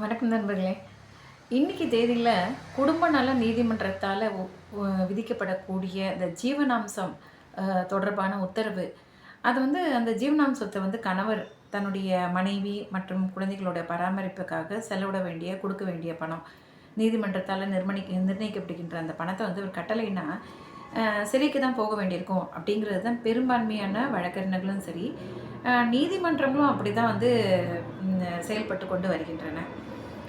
வணக்கம் நண்பர்களே. இன்னைக்கு தேதியில் குடும்ப நல நீதிமன்றத்தால் விதிக்கப்படக்கூடிய இந்த ஜீவனாம்சம் தொடர்பான உத்தரவு. அது வந்து அந்த ஜீவனாம்சத்தை வந்து கணவர் தன்னுடைய மனைவி மற்றும் குழந்தைகளோட பராமரிப்புக்காக செலவிட வேண்டிய கொடுக்க வேண்டிய பணம். நீதிமன்றத்தால் நிர்மணி நிர்ணயிக்கப்படுகின்ற அந்த பணத்தை வந்து ஒரு கட்டளைன்னா சிறைக்கு தான் போக வேண்டியிருக்கும் அப்படிங்கிறது தான் பெரும்பான்மையான வழக்கறிஞர்களும் சரி நீதிமன்றங்களும் அப்படி தான் வந்து செயல்பட்டு கொண்டு வருகின்றன.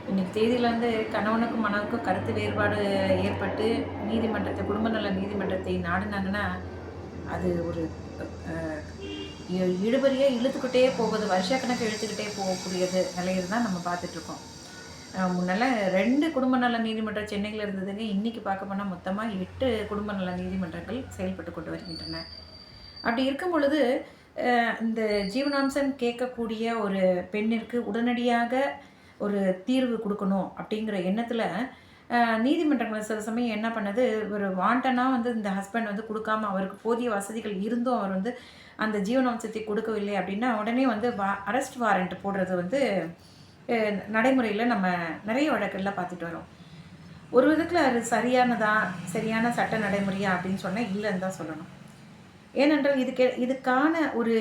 இன்னைக்கு தேதியில் வந்து கணவனுக்கும் மனவுக்கும் கருத்து வேறுபாடு ஏற்பட்டு நீதிமன்றத்தை குடும்ப நல நீதிமன்றத்தை நாடினாங்கன்னா அது ஒரு இழுபறியாக இ- இழுத்துக்கிட்டே போகுது வருஷக்கணக்கு இழுத்துக்கிட்டே போகக்கூடியது நிலையில் தான் நம்ம பார்த்துட்ருக்கோம் முன்னெல்லாம் ரெண்டு குடும்ப நல நீதிமன்றம் சென்னையில் இருந்ததுங்க. இன்றைக்கி பார்க்க போனால் மொத்தமாக எட்டு குடும்ப நல நீதிமன்றங்கள் செயல்பட்டு கொண்டு வருகின்றன. அப்படி இருக்கும் பொழுது இந்த ஜீவனாம்சம் கேட்கக்கூடிய ஒரு பெண்ணிற்கு உடனடியாக ஒரு தீர்வு கொடுக்கணும் அப்படிங்கிற எண்ணத்தில் நீதிமன்றங்கள் சில சமயம் என்ன பண்ணுது ஒரு வாண்டனாக வந்து இந்த ஹஸ்பண்ட் வந்து கொடுக்காம அவருக்கு போதிய வசதிகள் இருந்தும் அவர் வந்து அந்த ஜீவனாம்சத்தை கொடுக்கவில்லை அப்படின்னா உடனே வந்து வா அரெஸ்ட் வாரண்ட் போடுறது வந்து நடைமுறையில் நம்ம நிறைய வழக்குகளில் பார்த்துட்டு வரோம். ஒரு விதத்தில் அது சரியானதா சரியான சட்ட நடைமுறையா அப்படின்னு சொன்னால் இல்லைன்னு தான் சொல்லணும். ஏனென்றால் இதுக்கு இதுக்கான ஒரு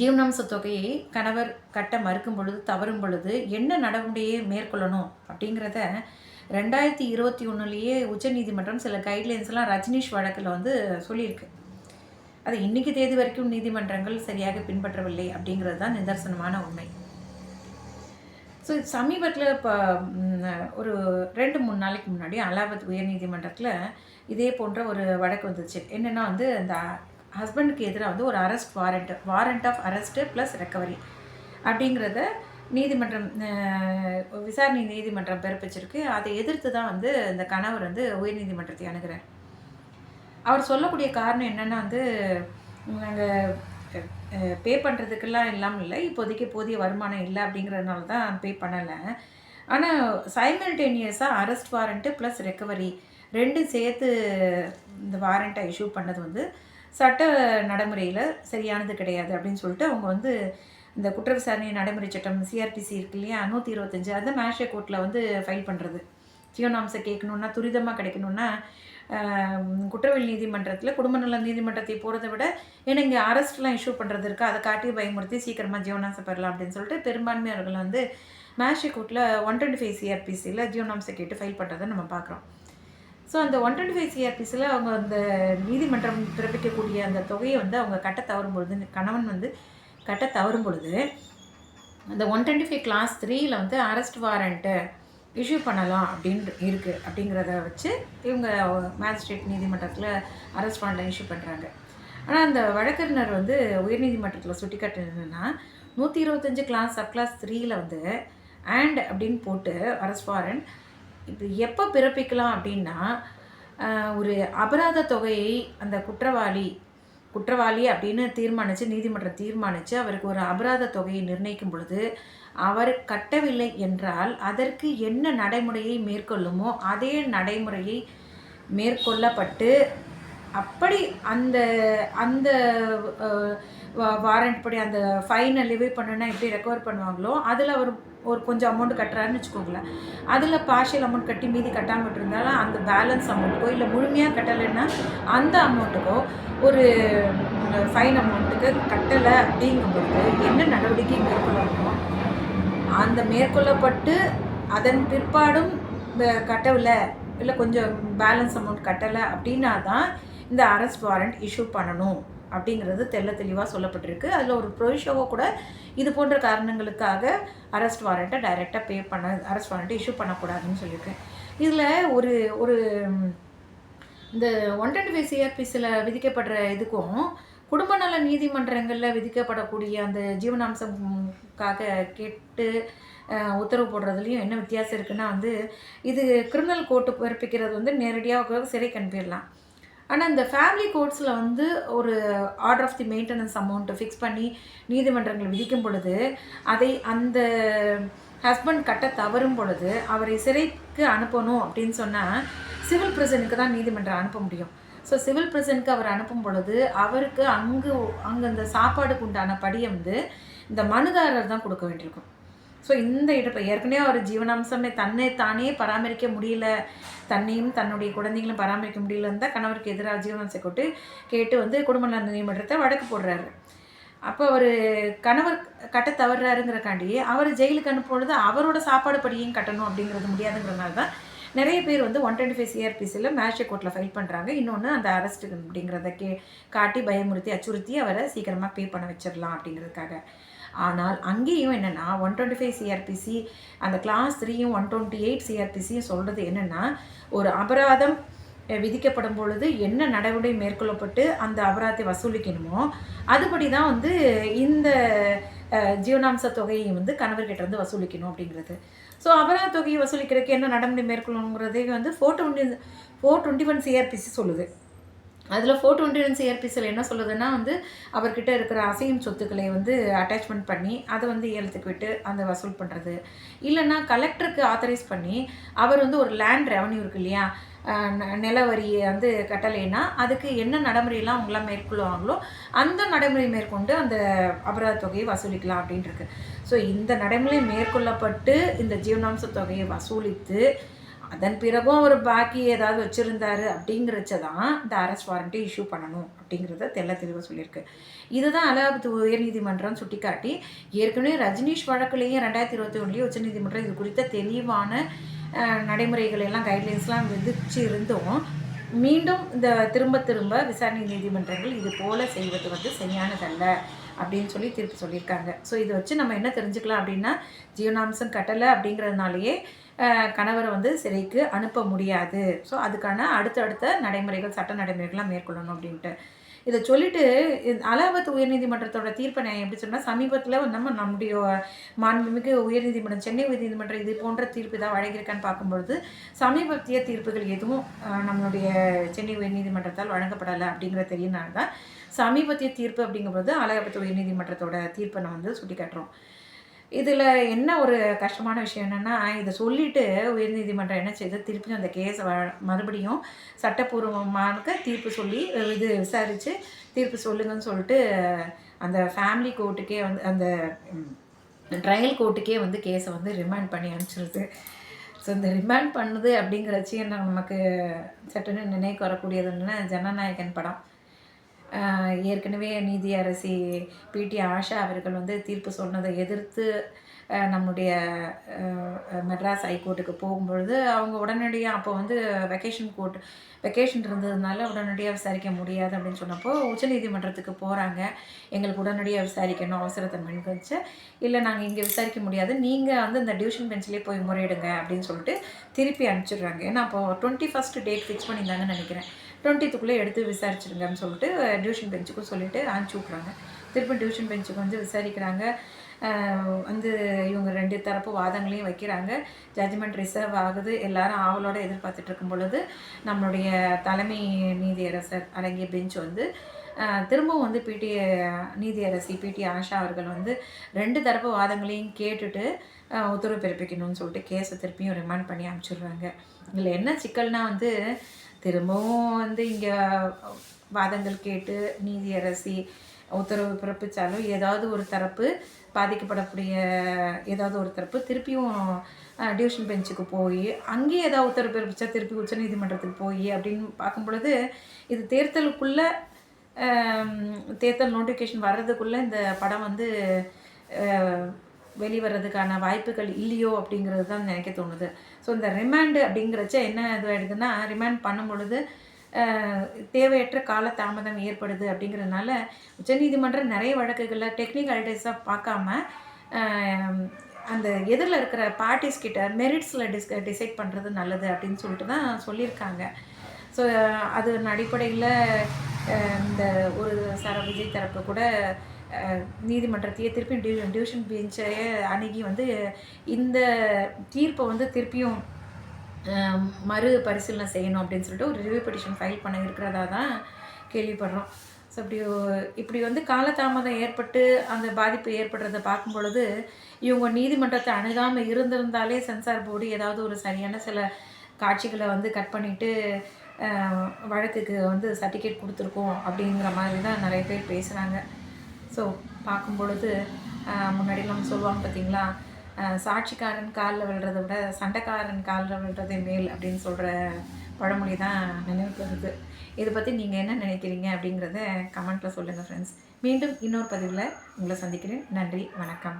ஜீவனாம்ச தொகையை கணவர் கட்ட மறுக்கும் பொழுது தவறும் பொழுது என்ன நடவடிக்கையை மேற்கொள்ளணும் அப்படிங்கிறத ரெண்டாயிரத்தி இருபத்தி ஒன்றுலேயே உச்சநீதிமன்றம் சில கைட்லைன்ஸ்லாம் ரஜினிஷ் வழக்கில் வந்து சொல்லியிருக்கு. அது இன்னைக்கு தேதி வரைக்கும் நீதிமன்றங்கள் சரியாக பின்பற்றவில்லை அப்படிங்கிறது தான் நிதர்சனமான உண்மை. ஸோ சமீபத்தில் இப்போ ஒரு ரெண்டு மூணு நாளைக்கு முன்னாடி அலாபத் உயர்நீதிமன்றத்தில் இதே போன்ற ஒரு வழக்கு வந்துச்சு. என்னென்னா வந்து அந்த ஹஸ்பண்டுக்கு எதிராக வந்து ஒரு arrest warrant warrant of arrest plus recovery அப்படிங்கிறத நீதிமன்றம் விசாரணை நீதிமன்றம் பிறப்பிச்சிருக்கு. அதை எதிர்த்து தான் வந்து இந்த கணவர் வந்து உயர்நீதிமன்றத்தை அணுகிறார். அவர் சொல்லக்கூடிய காரணம் என்னென்னா வந்து நாங்கள் பே பண்ணுறதுக்கெல்லாம் இல்லாமல் இல்லை. இப்போதைக்கு போதிய வருமானம் இல்லை அப்படிங்கிறதுனால தான் பே பண்ணலை. ஆனால் சைமல்டேனியஸாக அரெஸ்ட் வாரண்ட்டு ப்ளஸ் ரெக்கவரி ரெண்டும் சேர்த்து இந்த வாரண்ட்டை இஷ்யூ பண்ணது வந்து சட்ட நடைமுறையில் சரியானது கிடையாது அப்படின்னு சொல்லிட்டு அவங்க வந்து இந்த குற்ற விசாரணை நடைமுறை சட்டம் சிஆர்பிசி இருக்கு இல்லையா? நூற்றி இருபத்தஞ்சு அதை மேஷே கோர்ட்டில் வந்து ஃபைல் பண்ணுறது ஜீவனாம்சம் கேட்கணுன்னா துரிதமாக கிடைக்கணுன்னா குற்றவியல் நீதிமன்றத்தில் குடும்ப நல நீதிமன்றத்தை போகிறத விட ஏன்னா இங்கே அரெஸ்ட்லாம் இஷ்யூ பண்ணுறது இருக்குது அதை காட்டி பயமுறுத்தி சீக்கிரமாக ஜீவனாம்சம் பெறலாம் அப்படின்னு சொல்லிட்டு பெரும்பான்மையாளர்கள் வந்து மேஷே கோர்ட்டில் ஒன் டுவெண்ட்டி ஃபைவ் சிஆர்பிசியில் ஜீவனாம்சம் கேட்டு ஃபைல் பண்ணுறதை நம்ம பார்க்குறோம். ஸோ அந்த ஒன் டுவெண்ட்டி ஃபைவ் சிஆர்பிஸில் அவங்க அந்த நீதிமன்றம் பிறப்பிக்கக்கூடிய அந்த தொகையை வந்து அவங்க கட்ட தவறும் பொழுது கணவன் வந்து கட்ட தவறும் பொழுது அந்த ஒன் டுவெண்ட்டி ஃபைவ் கிளாஸ் த்ரீயில் வந்து அரெஸ்ட் வாரண்ட்டு இஷ்யூ பண்ணலாம் அப்படின்னு இருக்குது அப்படிங்கிறத வச்சு இவங்க மேஜிஸ்ட்ரேட் நீதிமன்றத்தில் அரெஸ்ட் வாரண்ட்டை இஷ்யூ பண்ணுறாங்க ஆனால் அந்த வழக்கறிஞர் வந்து உயர்நீதிமன்றத்தில் சுட்டிக்காட்டுனா நூற்றி இருபத்தஞ்சு கிளாஸ் சப் கிளாஸ் த்ரீயில் வந்து அண்ட் அப்படின்னு போட்டு அரெஸ்ட் வாரண்ட் இப்போ எப்போ பிறப்பிக்கலாம் அப்படின்னா ஒரு அபராத தொகையை அந்த குற்றவாளி குற்றவாளி அப்படின்னு தீர்மானித்து நீதிமன்றம் தீர்மானித்து அவருக்கு ஒரு அபராத தொகையை நிர்ணயிக்கும் பொழுது அவர் கட்டவில்லை என்றால் அதற்கு என்ன நடைமுறையை மேற்கொள்ளுமோ அதே நடைமுறையை மேற்கொள்ளப்பட்டு அப்படி அந்த அந்த வாரண்ட் படி அந்த ஃபைனை லிவே பண்ணுனா எப்படி ரெக்கவர் பண்ணுவாங்களோ அதில் அவர் ஒரு கொஞ்சம் அமௌண்ட் கட்டுறாருன்னு வச்சுக்கோங்களேன். அதில் பார்ஷியல் அமௌண்ட் கட்டி மீதி கட்டாமல் இருந்தாலும் அந்த பேலன்ஸ் அமௌண்ட்டுக்கோ இல்லை முழுமையாக கட்டலைன்னா அந்த அமௌண்ட்டுக்கோ ஒரு ஃபைன் அமௌண்ட்டுக்கு கட்டலை அப்படிங்கும்போது என்ன நடவடிக்கை மேற்கொள்ளணுமோ அந்த மேற்கொள்ளப்பட்டு அதன் பிற்பாடும் இந்த கட்டவில்லை. இல்லை கொஞ்சம் பேலன்ஸ் அமௌண்ட் கட்டலை அப்படின்னா தான் இந்த அரெஸ்ட் வாரண்ட் இஷ்யூ பண்ணணும் அப்படிங்கிறது தெள்ள தெளிவாக சொல்லப்பட்டிருக்கு. அதில் ஒரு ப்ரொவிஷோவோ கூட இது போன்ற காரணங்களுக்காக அரெஸ்ட் வாரண்ட்டை டைரெக்டாக பே பண்ண அரெஸ்ட் வாரண்ட்டை இஷ்யூ பண்ணக்கூடாதுன்னு சொல்லியிருக்கேன் இதில் ஒரு ஒரு இந்த ஒன் டுவெண்ட்டி ஃபைவ் சிஆர்பிஸில் விதிக்கப்படுற இதுக்கும் குடும்ப நல நீதிமன்றங்களில் விதிக்கப்படக்கூடிய அந்த ஜீவனாம்சம்காக கேட்டு உத்தரவு போடுறதுலையும் என்ன வித்தியாசம் இருக்குன்னா வந்து இது கிரிமினல் கோர்ட்டு பிறப்பிக்கிறது வந்து நேரடியாக சிறைக்கு அனுப்பிடலாம் ஆனால் இந்த ஃபேமிலி கோர்ட்ஸில் வந்து ஒரு ஆர்டர் ஆஃப் தி மெயின்டெனன்ஸ் அமௌண்ட்டை ஃபிக்ஸ் பண்ணி நீதிமன்றங்கள் விதிக்கும் பொழுது அதை அந்த ஹஸ்பண்ட் கட்ட தவறும் பொழுது அவரை சிறைக்கு அனுப்பணும் அப்படின்னு சொன்னால் சிவில் பிரிசனுக்கு தான் நீதிமன்றம் அனுப்ப முடியும். ஸோ சிவில் பிரசனுக்கு அவர் அனுப்பும் பொழுது அவருக்கு அங்கு அங்கே அந்த சாப்பாடுக்கு உண்டான படியை வந்து இந்த மனுதாரர் தான் கொடுக்க வேண்டியிருக்கும். ஸோ இந்த இடப்ப ஏற்கனவே அவர் ஜீவனாம்சமே தன்னை தானே பராமரிக்க முடியல தன்னையும் தன்னுடைய குழந்தைகளும் பராமரிக்க முடியலன்னு தான் கணவருக்கு எதிராக ஜீவனாம்சை கொட்டு கேட்டு வந்து குடும்ப நல நீதிமன்றத்தை வழக்கு போடுறாரு. அப்போ அவர் கணவர் கட்ட தவறுறாருங்கிறக்காண்டி அவர் ஜெயிலுக்கு அனுப்பும்பொழுது அவரோட சாப்பாடு படியும் கட்டணும் அப்படிங்கிறது முடியாதுங்கிறனால தான் நிறைய பேர் வந்து ஒன் டுவெண்ட்டி ஃபைவ் சிஆர்பிசியில் மேஜிக் கோர்ட்டில் ஃபைல் பண்ணுறாங்க இன்னொன்று அந்த அரெஸ்ட்டு அப்படிங்கிறத கே காட்டி பயமுறுத்தி அச்சுறுத்தி அவரை சீக்கிரமாக பே பண்ண வச்சிடலாம் அப்படிங்கிறதுக்காக. ஆனால் அங்கேயும் என்னென்னா ஒன் டுவெண்ட்டி ஃபைவ் சிஆர்பிசி அந்த கிளாஸ் த்ரீயும் ஒன் டுவெண்ட்டி எயிட் சிஆர்பிசியும் சொல்கிறது என்னென்னா ஒரு அபராதம் விதிக்கப்படும் பொழுது என்ன நடவடிக்கை மேற்கொள்ளப்பட்டு அந்த அபராதத்தை வசூலிக்கணுமோ அதுபடி தான் வந்து இந்த ஜீவனாம்ச தொகையை வந்து கணவர்கிட்ட இருந்து வசூலிக்கணும் அப்படிங்கிறது. ஸோ அபராத தொகையை வசூலிக்கிறதுக்கு என்ன நடைமுறை மேற்கொள்ளணுங்கிறதே வந்து four twenty four twenty one CRPC சொல்லுது. அதில் ஃபோர் டுவெண்ட்டி ஒன் சிஆர்பிசியில் என்ன சொல்லுதுன்னா வந்து அவர்கிட்ட இருக்கிற அசையும் சொத்துக்களை வந்து அட்டாச்மெண்ட் பண்ணி அதை வந்து ஏலத்துக்கு விட்டு அந்த வசூல் பண்ணுறது இல்லைன்னா கலெக்டருக்கு ஆத்தரைஸ் பண்ணி அவர் வந்து ஒரு லேண்ட் ரெவன்யூ இருக்கு இல்லையா? அஹ் ந- வந்து கட்டலைன்னா அதுக்கு என்ன நடைமுறையெல்லாம் அவங்களாம் மேற்கொள்வாங்களோ அந்த நடைமுறை மேற்கொண்டு அந்த அபராத தொகையை வசூலிக்கலாம் அப்படின்ட்டு இருக்கு ஸோ இந்த நடைமுறை மேற்கொள்ளப்பட்டு இந்த ஜீவனாம்ச தொகையை வசூலித்து அதன் பிறகும் அவர் பாக்கி ஏதாவது வச்சுருந்தாரு அப்படிங்கிறச்ச தான் இந்த அரெஸ்ட் வாரண்ட்டை இஷ்யூ பண்ணணும் அப்படிங்கிறத தெள்ள தெளிவாக சொல்லியிருக்கு. இதுதான் அலகாபாத் உயர்நீதிமன்றம் சுட்டிக்காட்டி. ஏற்கனவே ரஜினிஷ் வழக்குலேயும் ரெண்டாயிரத்தி இருபத்தி ஒன்றுலேயும் உச்சநீதிமன்றம் இது குறித்த தெளிவான நடைமுறைகள் எல்லாம் கைட்லைன்ஸ்லாம் விதிச்சு இருந்தும் மீண்டும் இந்த திரும்ப திரும்ப விசாரணை நீதிமன்றங்கள் இது போல் செய்வது வந்து சரியானதல்ல அப்படின்னு சொல்லி திருப்பி சொல்லியிருக்காங்க. ஸோ இதை வச்சு நம்ம என்ன தெரிஞ்சுக்கலாம் அப்படின்னா ஜீவனாம்சம் கட்டலை அப்படிங்கிறதுனாலேயே கணவரை வந்து சிறைக்கு அனுப்ப முடியாது. ஸோ அதுக்கான அடுத்தடுத்த நடைமுறைகள் சட்ட நடைமுறைகள்லாம் மேற்கொள்ளணும் அப்படின்ட்டு. இதை சொல்லிட்டு அலகாபாத் உயர்நீதிமன்றத்தோட தீர்ப்பை நான் எப்படி சொன்னால் சமீபத்தில் நம்ம நம்முடைய மாண்புமிகு உயர்நீதிமன்றம் சென்னை உயர்நீதிமன்றம் இது போன்ற தீர்ப்பு தான் வழங்கியிருக்கான்னு பார்க்கும்பொழுது சமீபத்திய தீர்ப்புகள் எதுவும் நம்மளுடைய சென்னை உயர்நீதிமன்றத்தால் வழங்கப்படலை அப்படிங்கிற தெரியனால தான் சமீபத்திய தீர்ப்பு அப்படிங்கும்போது அலகாபாத் உயர்நீதிமன்றத்தோட தீர்ப்பை நம்ம வந்து சுட்டி காட்டுறோம் இதில் என்ன ஒரு கஷ்டமான விஷயம் என்னென்னா இதை சொல்லிவிட்டு உயர்நீதிமன்றம் என்ன செய்து திருப்பியும் அந்த கேஸை வ மறுபடியும் சட்டப்பூர்வமாக தீர்ப்பு சொல்லி இது விசாரித்து தீர்ப்பு சொல்லுங்கன்னு சொல்லிட்டு அந்த ஃபேமிலி கோர்ட்டுக்கே வந்து அந்த ட்ரையல் கோர்ட்டுக்கே வந்து கேஸை வந்து ரிமாண்ட் பண்ணி அனுப்பிச்சிருது. ஸோ இந்த ரிமாண்ட் பண்ணுது அப்படிங்கிறச்சி என்ன நமக்கு சட்டுன்னு நினைவுக்கு வரக்கூடியது என்னென்னா ஜனநாயகன் படம். ஏற்கனவே நீதி அரசி பிடி ஆஷா அவர்கள் வந்து தீர்ப்பு சொன்னதை எதிர்த்து நம்முடைய மெட்ராஸ் ஹைகோர்ட்டுக்கு போகும்பொழுது அவங்க உடனடியாக அப்போ வந்து வெக்கேஷன் கோர்ட் வெக்கேஷன் இருந்ததுனால உடனடியாக விசாரிக்க முடியாது அப்படின்னு சொன்னப்போ உச்சநீதிமன்றத்துக்கு போகிறாங்க எங்களுக்கு உடனடியாக விசாரிக்கணும் அவசரத்தன்மைன்னு வச்சு இல்லை நாங்கள் இங்கே விசாரிக்க முடியாது. நீங்கள் வந்து இந்த டியூஷன் பெஞ்சிலே போய் முறையிடுங்க அப்படின்னு சொல்லிட்டு திருப்பி அனுப்பிச்சிடுறாங்க. ஏன்னா அப்போ டுவெண்ட்டி ஃபஸ்ட்டு டேட் ஃபிக்ஸ் பண்ணியிருந்தாங்கன்னு நினைக்கிறேன். டுவெண்ட்டித்துக்குள்ளே எடுத்து விசாரிச்சிருங்கன்னு சொல்லிட்டு டியூஷன் பெஞ்சுக்கும் சொல்லிட்டு அனுப்பிச்சி விட்றாங்க. திருப்பி டியூஷன் பெஞ்சுக்கு வந்து விசாரிக்கிறாங்க. வந்து இவங்க ரெண்டு தரப்பு வாதங்களையும் வைக்கிறாங்க. ஜட்ஜ்மெண்ட் ரிசர்வ் ஆகுது. எல்லாரும் ஆவலோடு எதிர்பார்த்துட்டு இருக்கும் பொழுது நம்மளுடைய தலைமை நீதியரசர் அடங்கிய பெஞ்ச் வந்து திரும்பவும் வந்து பிடி நீதியரசி பிடி ஆஷா அவர்கள் வந்து ரெண்டு தரப்பு வாதங்களையும் கேட்டுட்டு உத்தரவு பிறப்பிக்கணும்னு சொல்லிட்டு கேஸை திருப்பியும் ரிமாண்ட் பண்ணி அனுப்பிச்சிடுறாங்க. இதில் என்ன சிக்கல்னால் வந்து திரும்பவும் வந்து இங்கே வாதங்கள் கேட்டு நீதியரசி உத்தரவு பிறப்பித்தாலும் ஏதாவது ஒரு தரப்பு பாதிக்கப்படக்கூடிய ஏதாவது ஒரு தரப்பு திருப்பியும் டியூஷன் பெஞ்சுக்கு போய் அங்கேயே ஏதாவது உத்தரவு பிறப்பிச்சா திருப்பி உச்சநீதிமன்றத்துக்கு போய் அப்படின்னு பார்க்கும் பொழுது இது தேர்தலுக்குள்ளே தேர்தல் நோட்டிஃபிகேஷன் வர்றதுக்குள்ளே இந்த படம் வந்து வெளிவரதுக்கான வாய்ப்புகள் இல்லையோ அப்படிங்கிறது தான் நினைக்க தோணுது. ஸோ இந்த ரிமாண்டு அப்படிங்கிறச்ச என்ன இதுவாகிடுதுன்னா ரிமாண்ட் பண்ணும் பொழுது தேவையற்ற கால தாமதம் ஏற்படுது அப்படிங்கிறதுனால உச்சநீதிமன்றம் நிறைய வழக்குகளில் டெக்னிக்காலிட்டிஸாக பார்க்காம அந்த எதிரில் இருக்கிற பார்ட்டிஸ் கிட்ட மெரிட்ஸில் டிஸ் டிசைட் பண்ணுறது நல்லது அப்படின்னு சொல்லிட்டு தான் சொல்லியிருக்காங்க. ஸோ அது அடிப்படையில் இந்த ஒரு சார விஜய் தரப்பு கூட நீதிமன்றத்தையே திருப்பி டியூ டியூஷன் பெஞ்சையே அணுகி வந்து இந்த தீர்ப்பை வந்து திருப்பியும் மறு பரிசீலனை செய்யணும் அப்படின்னு சொல்லிட்டு ஒரு ரிவ்யூ பெட்டிஷன் ஃபைல் பண்ண இருக்கிறதா தான் கேள்விப்படுறோம். ஸோ இப்படி இப்படி வந்து காலதாமதம் ஏற்பட்டு அந்த பாதிப்பு ஏற்படுறதை பார்க்கும் பொழுது இவங்க நீதிமன்றத்தை அணுகாமல் இருந்திருந்தாலே சென்சார் போர்டு ஏதாவது ஒரு சரியான சில காட்சிகளை வந்து கட் பண்ணிவிட்டு வழக்குக்கு வந்து சர்டிஃபிகேட் கொடுத்துருக்கோம் அப்படிங்கிற மாதிரி தான் நிறைய பேர் பேசுகிறாங்க ஸோ பார்க்கும் பொழுது முன்னாடி நம்ம சொல்லுவாங்க பார்த்தீங்களா சாட்சிக்காரன் காலில் விழுறதை விட சண்டைக்காரன் காலில் விழுறதே மேல் அப்படின்னு சொல்கிற பழமொழி தான் நினைவுக்கு வருது இதை பற்றி நீங்கள் என்ன நினைக்கிறீங்க அப்படிங்கிறத கமெண்ட்டில் சொல்லுங்கள் ஃப்ரெண்ட்ஸ் மீண்டும் இன்னொரு பதிவில் உங்களை சந்திக்கிறேன். நன்றி வணக்கம்.